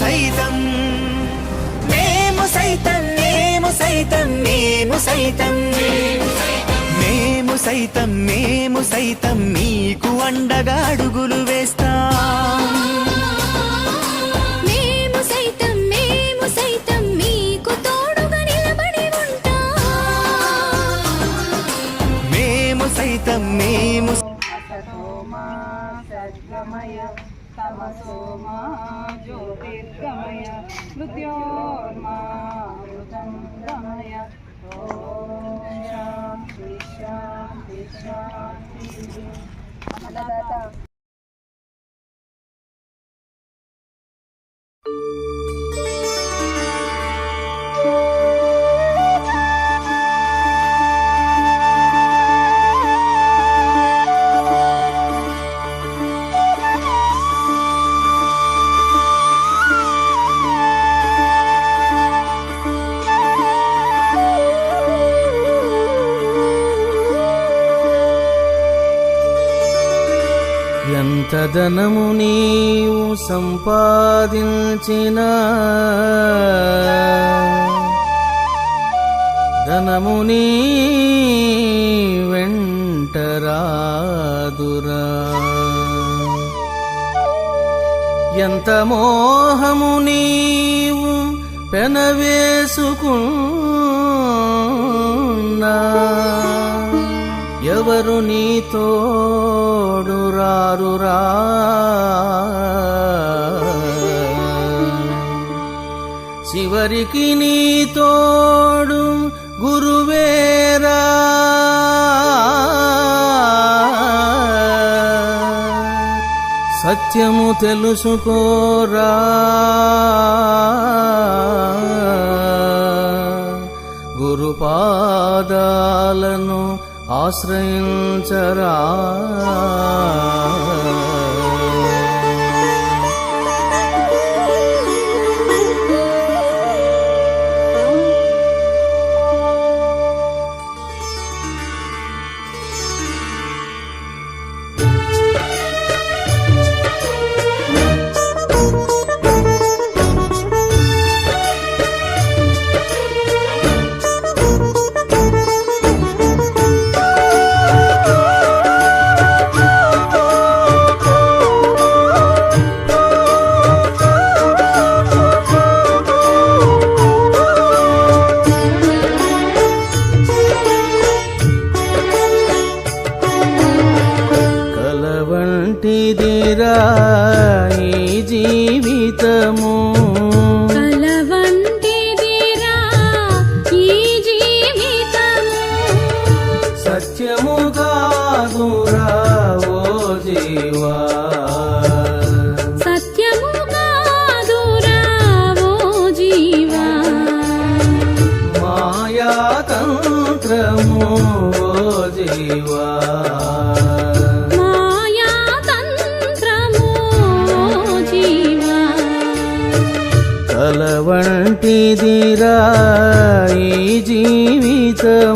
సైతం. మేము సైతం మేము సైతం మేము సైతం. మేము సైతం మేము సైతం మీకు అండగా అడుగులు వేస్తాం. మేము సైతం మేము సైతం మీకు మేము సైతం మేము असतोमा सद्गमय तमसोमा ज्योतिर्गमय मृत्योर्मामृतं गमय ఎంత ధనము నీవు సంపాదించిన? ధనము నీ వెంటరాదురా ఎంత మోహము నీవు పెనవేసుకున్నా? ఎవరు నీతోడు రారురా చివరికి నీతోడు గురువేరా? సత్యము తెలుసుకోరా? గురుపాదాలను ఆశ్రయించరా? వంటిదిరా ఈ జీవితము. కల వంటిదిరా ఈ జీవితము. సత్యము కాదురా ఓ జీవా. సత్యము కాదురా ఓ కలవంటిదిరా ఈ జీవితం.